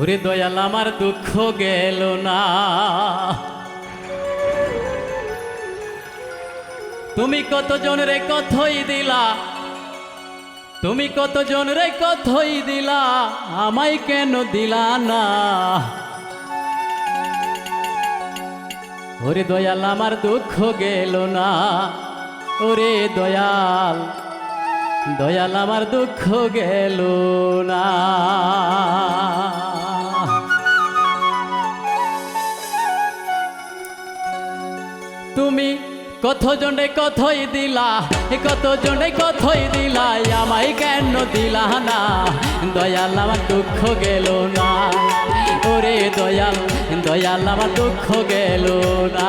ওরে দয়াল, আমার দুঃখ গেল না। তুমি কত জনরে কথই দিলা? তুমি কত জনরে কথই দিলা? আমায় কেন দিলা না? ওরে দয়াল, আমার দুঃখ গেল না। ওরে দয়াল দয়াল আমার দুঃখ গেল না। তুমি কত জনে কথই দিলা কত জনে কথই দিলা, আমায় কেন দিলা না? দয়াল আমার দুঃখ গেল না। ওরে দয়াল দয়াল আমার দুঃখ গেল না।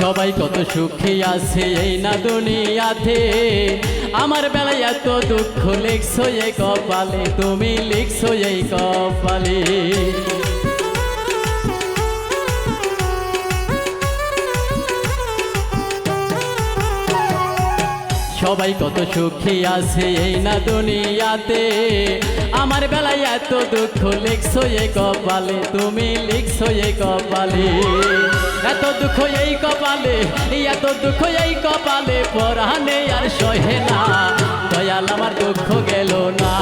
সবাই কত সুখী আছে এই না দুনিয়াতে। আমার বেলায় এত দুঃখ লিখছো এই কপালে, তুমি লিখছো এই কপালে। সবাই কত সুখী আছে এই না দুনিয়াতে। আমার বেলায় এত দুঃখ লিখছো এই কপালে, তুমি লিখছো এই কপালে। এত দুঃখ এই কপালে, এত দুঃখ এই কপালে পরানে আর সহে না। দয়াল আমার দুঃখ গেল না।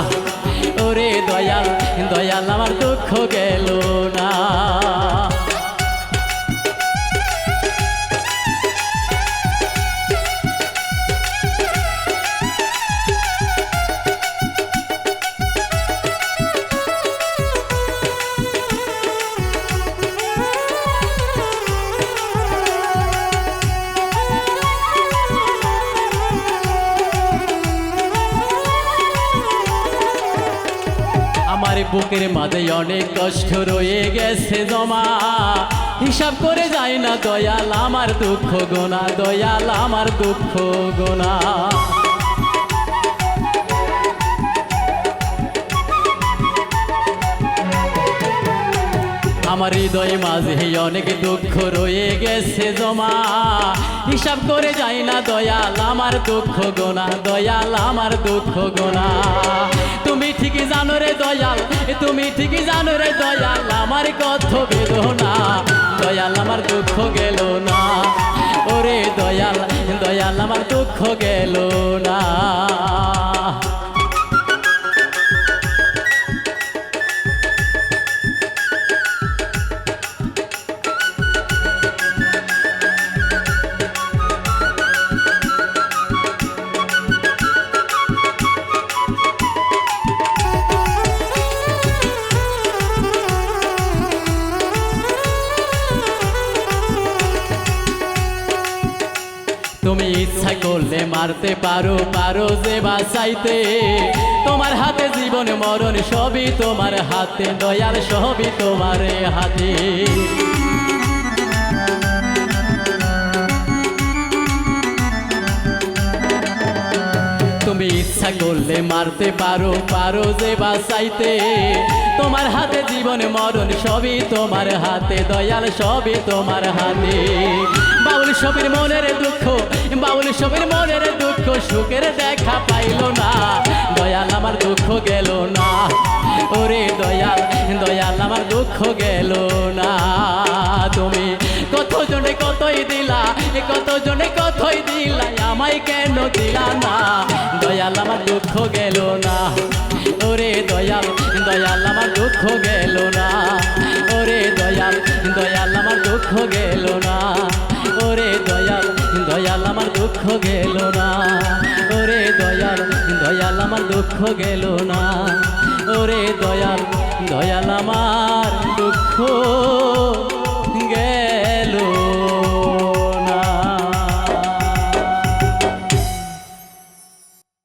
আমার বুকের মাঝে অনেক কষ্ট রয়ে গেছে জমা। হিসাব করে যায় না দয়াল, আমার দুঃখ গোনা, দয়াল, আমার দুঃখ গোনা। আমার হৃদয় মাঝে অনেক দুঃখ রয়ে গেছে জমা। হিসাব করে যাই না দয়াল, আমার দুঃখ গোনা। দয়াল, আমার দুঃখ গোনা। তুমি ঠিকই জানো রে দয়াল, তুমি ঠিকই জানো রে দয়াল, আমার কত বেদনা। দয়াল, আমার দুঃখ গেল না। ওরে দয়াল দয়াল, আমার দুঃখ গেল না। করলে মারতে পারো পারো যে বাঁচাইতে। তোমার হাতে জীবন, মরণ সবই তোমার হাতে দয়াল সবই তোমার হাতে। তুমি ইচ্ছা করলে মারতে পারো পারো যে বাঁচাইতে। তোমার হাতে জীবন, মরণ সবই তোমার হাতে, দয়াল সবই তোমার হাতে। বাউল সবের মনের দুঃখ, বাউল সবের মনের দুঃখ, সুখের দেখা পাইল না। দয়াল আমার দুঃখ গেল না। ওরে দয়াল দয়াল আমার দুঃখ গেল না। তুমি কত জনে কতই দিলা, এ কত জনে কতই দিলা, আমায় কেন দিলা না? দয়াল আমার দুঃখ গেল না। ওরে দয়াল দয়াল আমার দুঃখ গেল না। ওরে দয়াল দয়াল আমার দুঃখ গেল না। দয়াল আমার দুঃখ গেল না। ওরে দয়াল দয়াল আমার দুঃখ গেল না। ওরে দয়াল দয়াল আমার দুঃখ